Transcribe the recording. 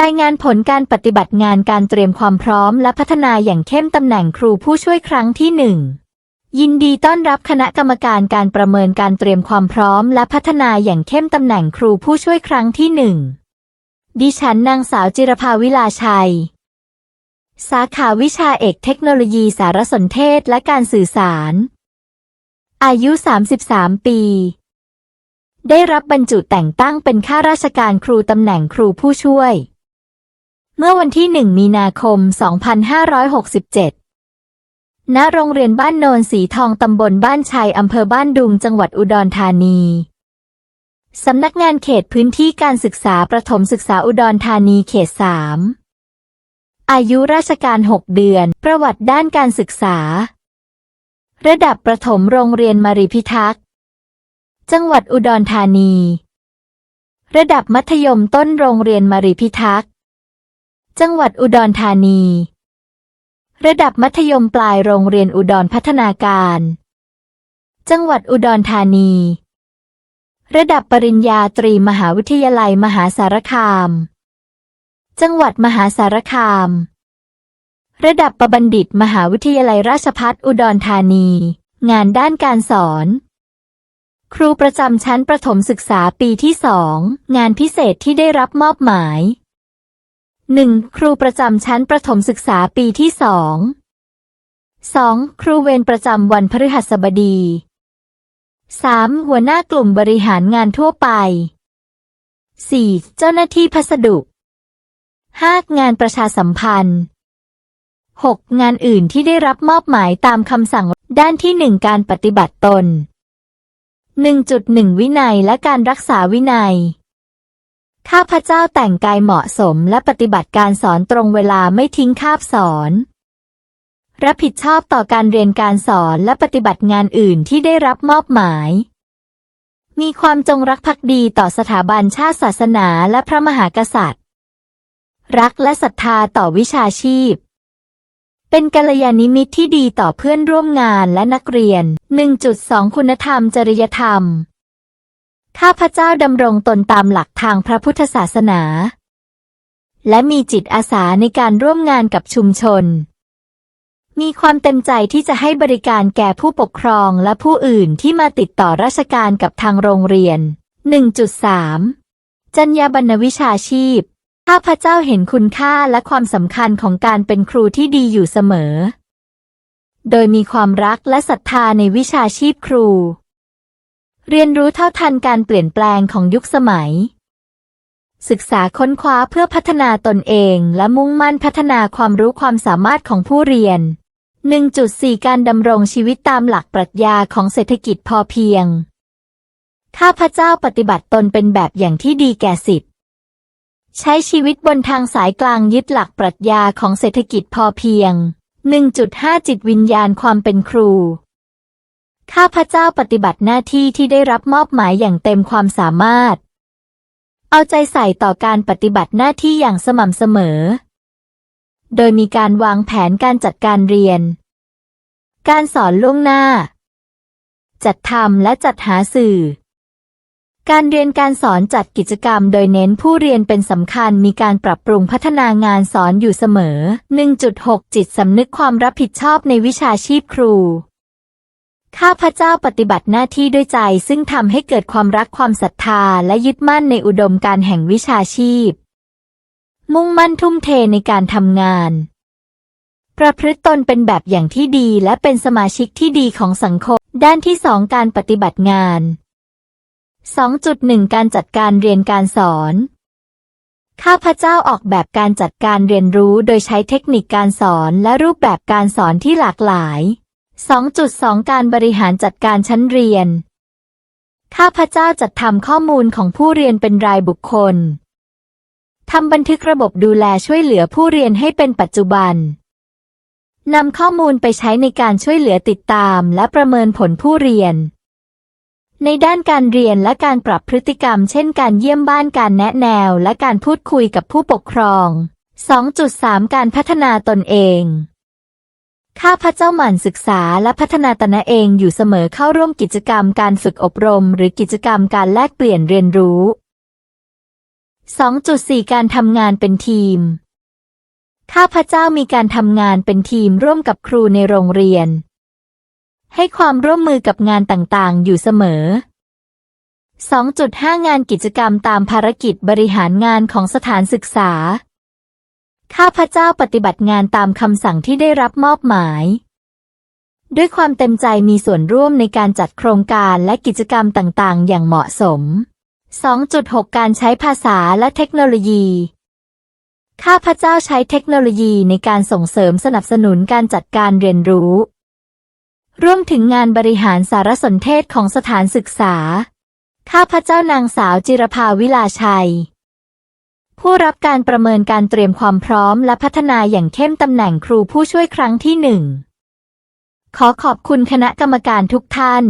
รายงานผลการปฏิบัติงานการเตรียมความพร้อมและพัฒนาอย่างเข้มตำแหน่งครูผู้ช่วยครั้งที่หนึ่งยินดีต้อนรับคณะกรรมการการประเมินการเตรียมความพร้อมและพัฒนาอย่างเข้มตำแหน่งครูผู้ช่วยครั้งที่หนึ่งดิฉันนางสาวจิรภาวิลาชัย สาขาวิชาเอกเทคโนโลยีสารสนเทศและการสื่อสาร อายุ 33 ปี ได้รับบรรจุแต่งตั้งเป็นข้าราชการครูตำแหน่งครูผู้ช่วย เมื่อวันที่ 1 มีนาคม 2567 ณ โรงเรียนบ้านโนนสีทองตำบลบ้านชัยอำเภอบ้านดุงจังหวัดอุดรธานี สำนักงานเขตพื้นที่การศึกษาประถมศึกษาอุดรธานีเขต 3 อายุราชการ 6 เดือน ประวัติด้านการศึกษา ระดับประถมโรงเรียนมารีพิทักษ์ จังหวัดอุดรธานี ระดับมัธยมต้นโรงเรียนมารีพิทักษ์ จังหวัดอุดรธานี ระดับมัธยมปลายโรงเรียนอุดรพัฒนาการ จังหวัดอุดรธานี ระดับปริญญาตรีมหาวิทยาลัยมหาสารคาม จังหวัดมหาสารคาม ระดับประบัณฑิตมหาวิทยาลัยราชภัฏอุดรธานี งานด้านการสอน ครูประจำชั้นประถมศึกษาปีที่สองงานพิเศษที่ได้รับมอบหมาย 1. ครูประจำชั้นประถมศึกษาปีที่สอง 2. ครูเวรประจำวันพฤหัสบดี 3. หัวหน้ากลุ่มบริหารงานทั่วไป 4. เจ้าหน้าที่พัสดุ 5. งานประชาสัมพันธ์ 6. งานอื่นที่ได้รับมอบหมายตามคำสั่งด้านที่ 1 การปฏิบัติตน 1.1 วินัยและการรักษาวินัย ข้าพเจ้าแต่งกายเหมาะสมและปฏิบัติการสอนตรงเวลาไม่ทิ้งคาบสอน รับผิดชอบต่อการเรียนการสอนและปฏิบัติงานอื่นที่ได้รับมอบหมาย มีความจงรักภักดีต่อสถาบันชาติศาสนาและพระมหากษัตริย์ รักและศรัทธาต่อวิชาชีพ เป็นกัลยาณมิตรที่ดีต่อเพื่อนร่วมงานและนักเรียน 1.2 คุณธรรมจริยธรรม ข้าพเจ้าดำรงตนตามหลักทางพระพุทธศาสนา และมีจิตอาสาในการร่วมงานกับชุมชน มีความเต็มใจที่จะให้บริการแก่ผู้ปกครองและผู้อื่นที่มาติดต่อราชการกับทางโรงเรียน 1.3จรรยาบรรณวิชาชีพ ข้าพเจ้าเห็นคุณค่าและความสำคัญของการเป็นครูที่ดีอยู่เสมอ โดยมีความรักและศรัทธาในวิชาชีพครู เรียนรู้เท่าทันการเปลี่ยนแปลงของยุคสมัย ศึกษาค้นคว้าเพื่อพัฒนาตนเองและมุ่งมั่นพัฒนาความรู้ความสามารถของผู้เรียน 1.4 การดำรงชีวิตตามหลักปรัชญาของเศรษฐกิจพอเพียง ข้าพเจ้าปฏิบัติตนเป็นแบบอย่างที่ดีแก่สิทธิใช้ชีวิตบนทางสายกลางยึดหลักปรัชญาของเศรษฐกิจพอเพียง 1.5 จิตวิญญาณความเป็นครู ข้าพเจ้าปฏิบัติหน้าที่ที่ได้รับมอบหมายอย่างเต็มความสามารถ เอาใจใส่ต่อการปฏิบัติหน้าที่อย่างสม่ำเสมอ โดยมีการวางแผนการจัดการเรียน การสอนล่วงหน้า จัดทำและจัดหาสื่อ การเรียนการสอนจัดกิจกรรม โดยเน้นผู้เรียนเป็นสำคัญมีการปรับปรุงพัฒนางานสอนอยู่เสมอ 1.6 จิตสำนึกความรับผิดชอบในวิชาชีพครู ข้าพเจ้าปฏิบัติหน้าที่ด้วยใจซึ่งทำให้เกิดความรักความศรัทธาและยึดมั่นในอุดมการแห่งวิชาชีพ มุ่งมั่นทุ่มเทในการทำงาน ประพฤติตนเป็นแบบอย่างที่ดีและเป็นสมาชิกที่ดีของสังคม ด้านที่สองการปฏิบัติงาน 2.1 การจัดการเรียนการสอน ข้าพเจ้าออกแบบการจัดการเรียนรู้โดยใช้เทคนิคการสอนและรูปแบบการสอนที่หลากหลาย 2.2 การบริหารจัดการชั้นเรียน ข้าพเจ้าจัดทำข้อมูลของผู้เรียนเป็นรายบุคคล ทำบันทึกระบบดูแลช่วยเหลือผู้เรียนให้เป็นปัจจุบัน นำข้อมูลไปใช้ในการช่วยเหลือติดตามและประเมินผลผู้เรียน ในด้านการเรียนและการปรับพฤติกรรม เช่นการเยี่ยมบ้านการแนะแนวและการพูดคุยกับผู้ปกครอง 2.3 การพัฒนาตนเอง ข้าพเจ้าหมั่นศึกษาและพัฒนาตนเองอยู่เสมอเข้าร่วมกิจกรรมการฝึกอบรม หรือกิจกรรมการแลกเปลี่ยนเรียนรู้ 2.4 การทำงานเป็นทีม ข้าพเจ้ามีการทำงานเป็นทีมร่วมกับครูในโรงเรียน ให้ความร่วมมือกับงานต่างๆ อยู่เสมอ 2.5 งานกิจกรรมตามภารกิจบริหารงานของสถานศึกษา ข้าพเจ้าปฏิบัติงานตามคำสั่งที่ได้รับมอบหมาย ด้วยความเต็มใจมีส่วนร่วมในการจัดโครงการและกิจกรรมต่างๆ อย่างเหมาะสม 2.6 การใช้ภาษาและเทคโนโลยี ข้าพเจ้าใช้เทคโนโลยีในการส่งเสริมสนับสนุนการจัดการเรียนรู้รวมถึงงานบริหารสารสนเทศของสถานศึกษา ข้าพเจ้านางสาวจิรภาวิลาชัย ผู้รับการประเมินการเตรียมความพร้อมและพัฒนาอย่างเข้มตำแหน่งครูผู้ช่วยครั้งที่หนึ่งขอขอบคุณคณะกรรมการทุกท่าน